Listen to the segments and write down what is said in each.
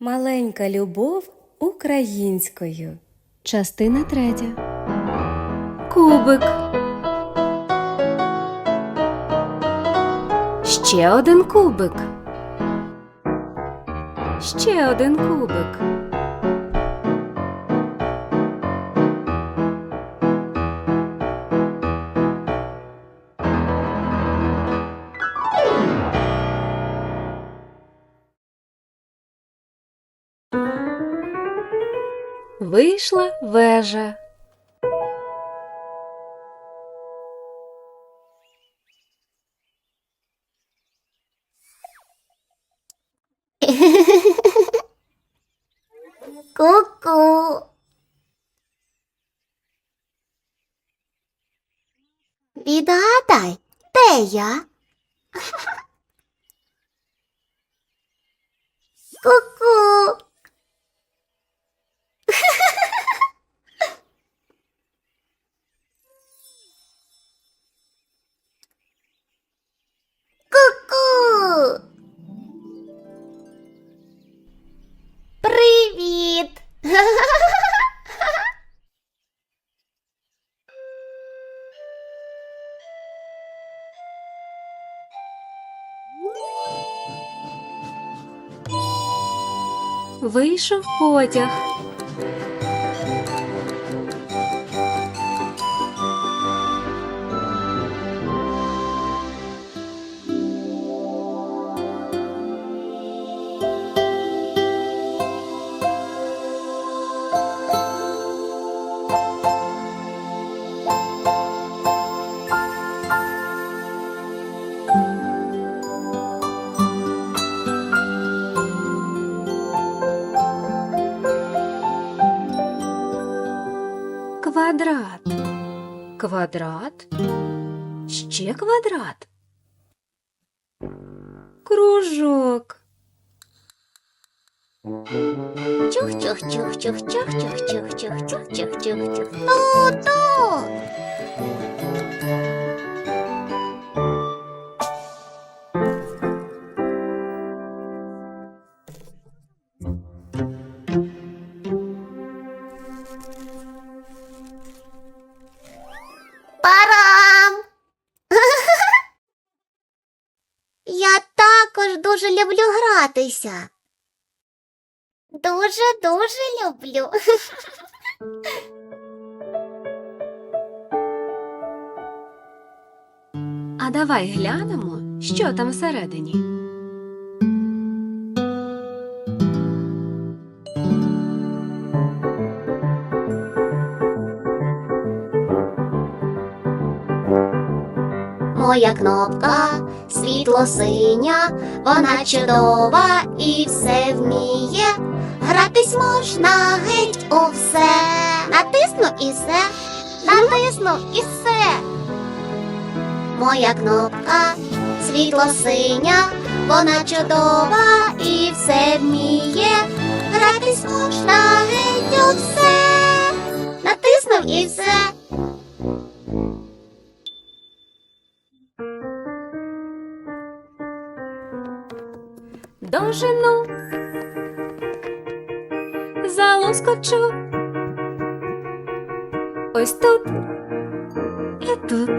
Маленька любов українською. Частина третя. Кубик. Ще один кубик. Ще один кубик. Вийшла вежа. Ку-ку. Відгадай, де я? Ку-ку. Вийшов потяг. Квадрат. Ще квадрат. Кружок. Чух-чух-чух-чух-чух-чух-чух-чух-чух-чух. Ну-ну. Я також дуже люблю гратися. Дуже-дуже люблю. А давай глянемо, що там всередині. Моя кнопка світло синя, вона чудова і все вміє. Гратись можна геть у все. Натисну і все, натисну і все. Моя кнопка світло синя, вона чудова і все вміє. Гратись можна геть у все. Натиснув і все. Дожену. Залоскочу. Ось тут і тут.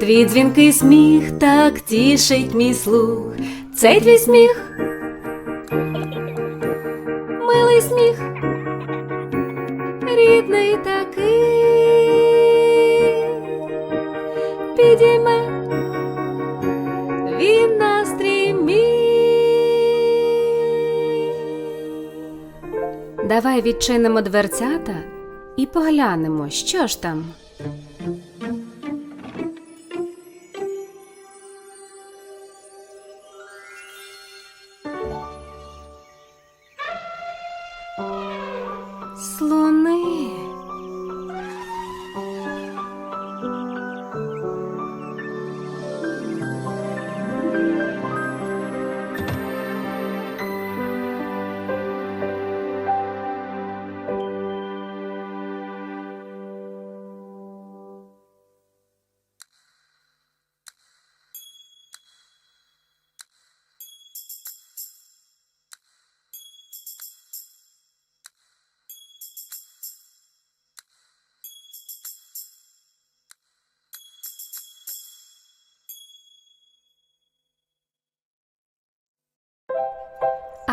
Твій дзвінкий сміх так тішить мій слух. Цей твій сміх. Милий сміх. Рідний такий. Підійме Давай відчинимо дверцята і поглянемо, що ж там. Слони.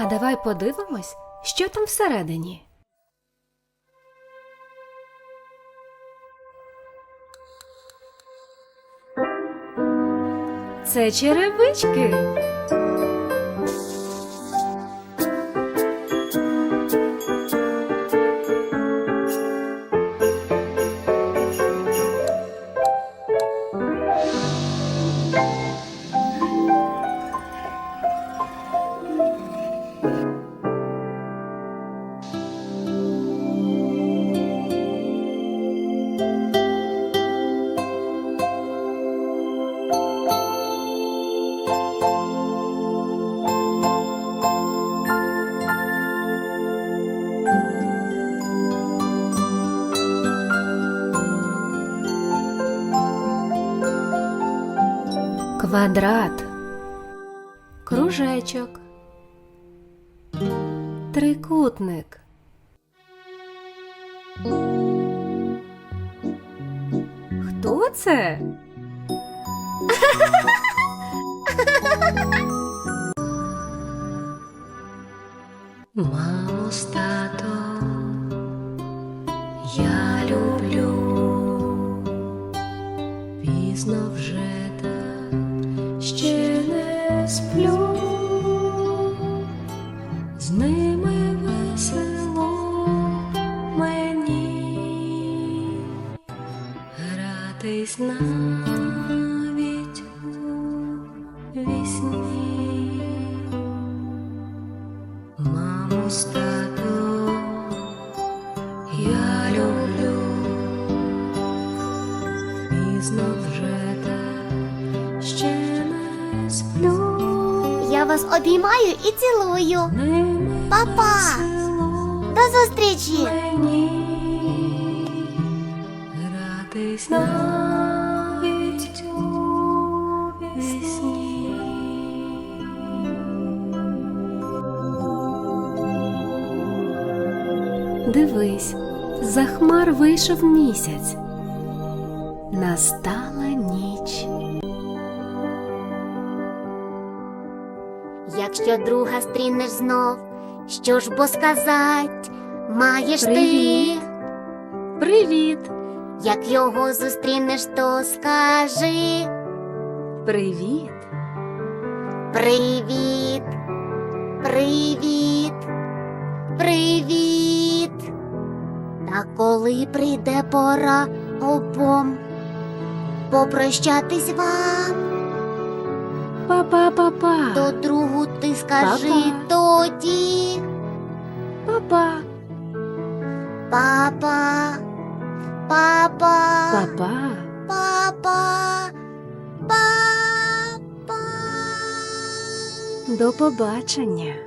Давай подивимось, що там всередині. Це черевички. Квадрат. Кружечок. Трикутник. Хто це? Мамо, з татом, я люблю, пізно вже так, не з ними весело мені гратись навіть вісні. Мамо, з я люблю, пізно вже так, ще не сплю. Вас обіймаю і цілую. Па-па! До зустрічі! гратись навіть у вісні. Дивись, за хмар вийшов місяць. Настала ніч. Якщо друга стрінеш знов, що ж бо сказать, маєш Привіт. ти, Привіт! як його зустрінеш, то скажи Привіт! привіт, привіт, привіт. Та коли прийде пора обом попрощатись вам, Па-па-па-па! то другу ти скажи Па-па. тоді. Па-па! Папа, папа, Па-па! папа, папа. До побачення!